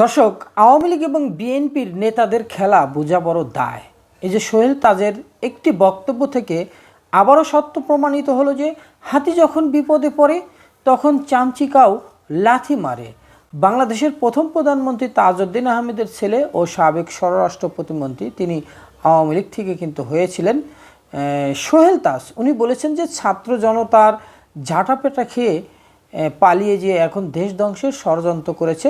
দর্শক, আওয়ামী লীগ এবং বিএনপির নেতাদের খেলা বোঝা বড় দায়। এই যে সোহেল তাজের একটি বক্তব্য থেকে আবারও সত্য প্রমাণিত হলো যে, হাতি যখন বিপদে পড়ে, তখন চামচিকাও লাথি মারে। বাংলাদেশের প্রথম প্রধানমন্ত্রী তাজউদ্দিন আহমেদের ছেলে ও সাবেক স্বরাষ্ট্র প্রতিমন্ত্রী তিনি আওয়ামী লীগ থেকে কিন্তু হয়েছিলেন। সোহেল তাজ, উনি বলেছেন যে, ছাত্র জনতার ঝাঁটাপেটা খেয়ে পালিয়ে যেয়ে এখন দেশ ধ্বংসের ষড়যন্ত্র করেছে।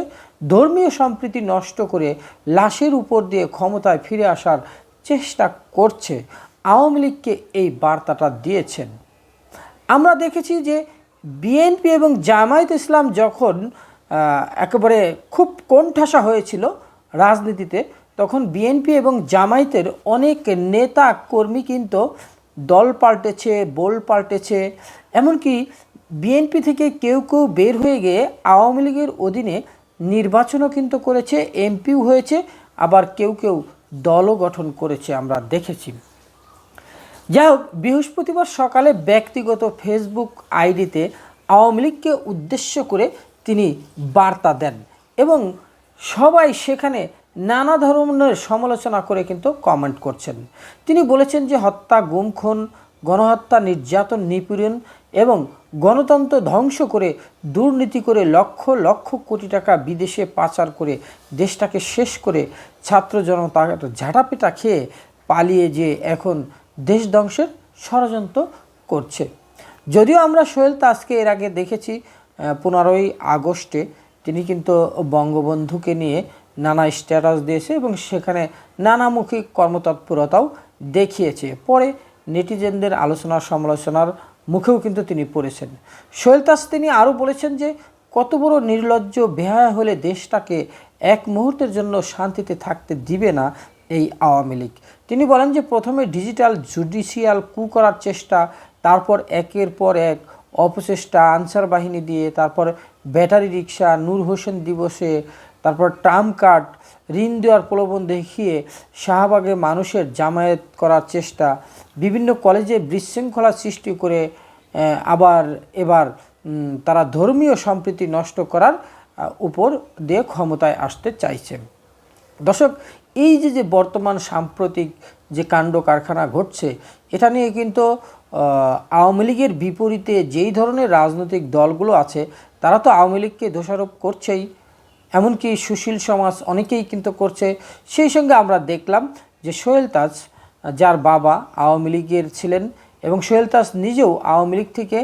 ধর্মীয় সম্প্রীতি নষ্ট করে লাশের উপর দিয়ে ক্ষমতায় ফিরে আসার চেষ্টা করছে। আওয়ামী লীগকে এই বার্তাটা দিয়েছেন। আমরা দেখেছি যে বিএনপি এবং জামায়াত ইসলাম যখন একেবারে খুব কোণঠাসা হয়েছিল রাজনীতিতে, তখন বিএনপি এবং জামায়াতের অনেক নেতা কর্মী কিন্তু দল পাল্টেছে, বোল পাল্টেছে। এমনকি বিএনপি থেকে কেউ কেউ বের হয়ে গিয়ে আওয়ামী লীগের অধীনে নির্বাচনও কিন্তু করেছে এমপিও হয়েছে, আবার কেউ কেউ দলও গঠন করেছে আমরা দেখেছি। যাই হোক, বৃহস্পতিবার সকালে ব্যক্তিগত ফেসবুক আইডিতে আওয়ামী লীগকে উদ্দেশ্য করে তিনি বার্তা দেন এবং সবাই সেখানে নানা ধরনের সমালোচনা করে কিন্তু কমেন্ট করছেন। তিনি বলেছেন যে, হত্যা, গুম, খুন, গণহত্যা, নির্যাতন, নিপীড়ন এবং গণতন্ত্র ধ্বংস করে, দুর্নীতি করে লক্ষ লক্ষ কোটি টাকা বিদেশে পাচার করে, দেশটাকে শেষ করে ছাত্র জনতা ঝাঁটাপিটা খেয়ে পালিয়ে যে এখন দেশ ধ্বংসের ষড়যন্ত্র করছে। যদিও আমরা সোহেল তাজকে এর আগে দেখেছি পনেরোই আগস্টে। তিনি কিন্তু বঙ্গবন্ধুকে নিয়ে নানা স্ট্যাটাস দিয়েছে এবং সেখানে নানামুখী কর্মতৎপরতাও দেখিয়েছে। পরে নেটিজেনদের আলোচনা সমালোচনার মুখেও কিন্তু তিনি পড়েছেন। সোহেল তাজ তিনি আরও বলেছেন যে, কত বড় নির্লজ্জ বেহায়া হলে দেশটাকে এক মুহূর্তের জন্য শান্তিতে থাকতে দিবে না এই আওয়ামী লীগ। তিনি বলেন যে, প্রথমে ডিজিটাল জুডিশিয়াল কু করার চেষ্টা, তারপর একের পর এক অপচেষ্টা, আনসার বাহিনী দিয়ে, তারপর ব্যাটারি রিক্সা নূর হোসেন দিবসে তারপর ট্রাম কার্ড, ঋণ দেওয়ার প্রলোভন দেখিয়ে শাহবাগে মানুষের জামায়াত করার চেষ্টা, বিভিন্ন কলেজে বিশৃঙ্খলা সৃষ্টি করে আবার এবার তারা ধর্মীয় সম্প্রীতি নষ্ট করার উপর দিয়ে ক্ষমতায় আসতে চাইছে। দর্শক, এই যে যে বর্তমান সাম্প্রতিক যে কাণ্ড কারখানা ঘটছে, এটা নিয়ে কিন্তু আওয়ামী লীগের বিপরীতে যেই ধরনের রাজনৈতিক দলগুলো আছে, তারা তো আওয়ামী লীগকে দোষারোপ করছেই। এমনকি সুশীল সমাজ অনেকেই কিন্তু করছে। সেই সঙ্গে আমরা দেখলাম যে সোহেল তাজ, যার বাবা আওয়ামী লীগের ছিলেন এবং সোহেল তাজ নিজেও আওয়ামী লীগ থেকে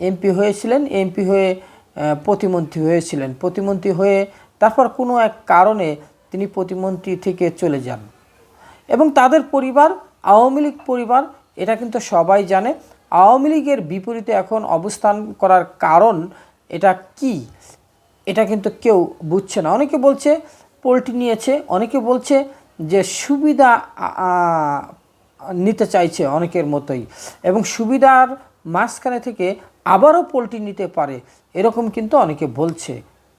এমপি হয়েছিলেন, এমপি হয়ে প্রতিমন্ত্রী হয়েছিলেন। প্রতিমন্ত্রী হয়ে তারপর কোনো এক কারণে তিনি প্রতিমন্ত্রী থেকে চলে যান। এবং তাদের পরিবার, আওয়ামী লীগ পরিবার, এটা কিন্তু সবাই জানে। আওয়ামী লীগের বিপরীতে এখন অবস্থান করার কারণ এটা কি? এটা কিন্তু কেউ বুঝছে না। অনেকে বলছে, পোলট্রি নিয়েছে, অনেকে বলছে যে সুবিধা নিতে চাইছে অনেকের মতোই। এবং সুবিধার মাঝখানে থেকে আবারও পোলট্রি নিতে পারে, এরকম কিন্তু অনেকে বলছে।